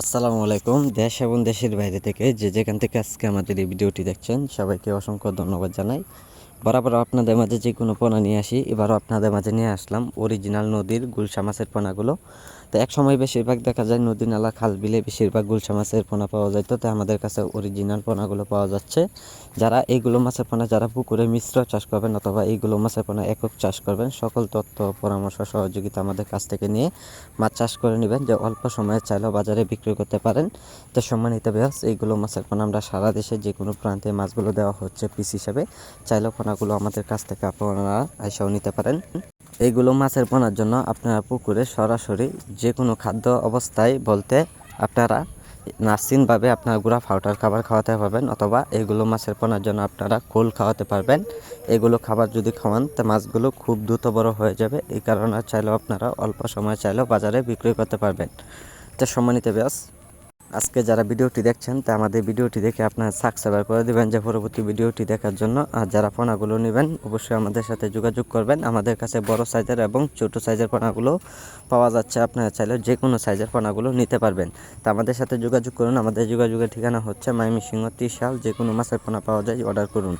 আসসালামু আলাইকুম। দেশ এবং দেশের বাইরে থেকে যে যেখান থেকে আজকে আমাদের এই ভিডিওটি দেখছেন, সবাইকে অসংখ্য ধন্যবাদ জানাই। বরাবর আপনাদের মাঝে যে কোনো পোনা নিয়ে আসি। এবারও আপনাদের মাঝে নিয়ে আসলাম অরিজিনাল নদীর গুলশা মাছের পোনাগুলো। তো এক সময় বেশিরভাগ দেখা যায় নদী নালা খাল বিলে বেশিরভাগ গুলশা মাছের পোনা পাওয়া যায়। তো আমাদের কাছে অরিজিনাল পোনাগুলো পাওয়া যাচ্ছে। যারা এইগুলো মাছের পোনা, যারা পুকুরে মিশ্র চাষ করবেন অথবা এইগুলো মাছের পোনা একক চাষ করবেন, সকল তথ্য, পরামর্শ, সহযোগিতা আমাদের কাছ থেকে নিয়ে মাছ চাষ করে নেবেন। যে অল্প সময়ে চাইলেও বাজারে বিক্রি করতে পারেন। তো সম্মানিত বেহস এইগুলো মাছের পোনা আমরা সারা দেশে যে কোনো প্রান্তে মাছগুলো দেওয়া হচ্ছে পিস হিসাবে। চাইলেও পোনাগুলো আমাদের কাছ থেকে আপনারা আইসাও নিতে পারেন। এইগুলো মাছের পোনার জন্য আপনারা পুকুরে সরাসরি যে কোনো খাদ্য অবস্থায় বলতে আপনারা নার্সিনভাবে আপনারা গুঁড়া ফাউটার খাবার খাওয়াতে পারবেন অথবা এগুলো মাছের পোনার জন্য আপনারা কোল খাওয়াতে পারবেন। এগুলো খাবার যদি খাওয়ান, তো মাছগুলো খুব দ্রুত বড় হয়ে যাবে। এই কারণে চাইলেও আপনারা অল্প সময় চাইলেও বাজারে বিক্রি করতে পারবেন। তো সম্মানিত ব্যাস আজকে যারা ভিডিওটি দেখছেন, তা আমাদের ভিডিওটি দেখে আপনারা সাবস্ক্রাইব করে দিবেন। যে পরবর্তী ভিডিওটি দেখার জন্য, আর যারা ফোনাগুলো নেবেন, অবশ্যই আমাদের সাথে যোগাযোগ করবেন। আমাদের কাছে বড় সাইজের এবং ছোট সাইজের ফোনাগুলো পাওয়া যাচ্ছে। আপনারা চাইলে যে কোনো সাইজের ফোনাগুলো নিতে পারবেন। তা আমাদের সাথে যোগাযোগ করুন। আমাদের যোগাযোগের ঠিকানা হচ্ছে মাইমি সিংহ ত্রিশাল যে কোনো মাছের পোনা পাওয়া যায়, অর্ডার করুন।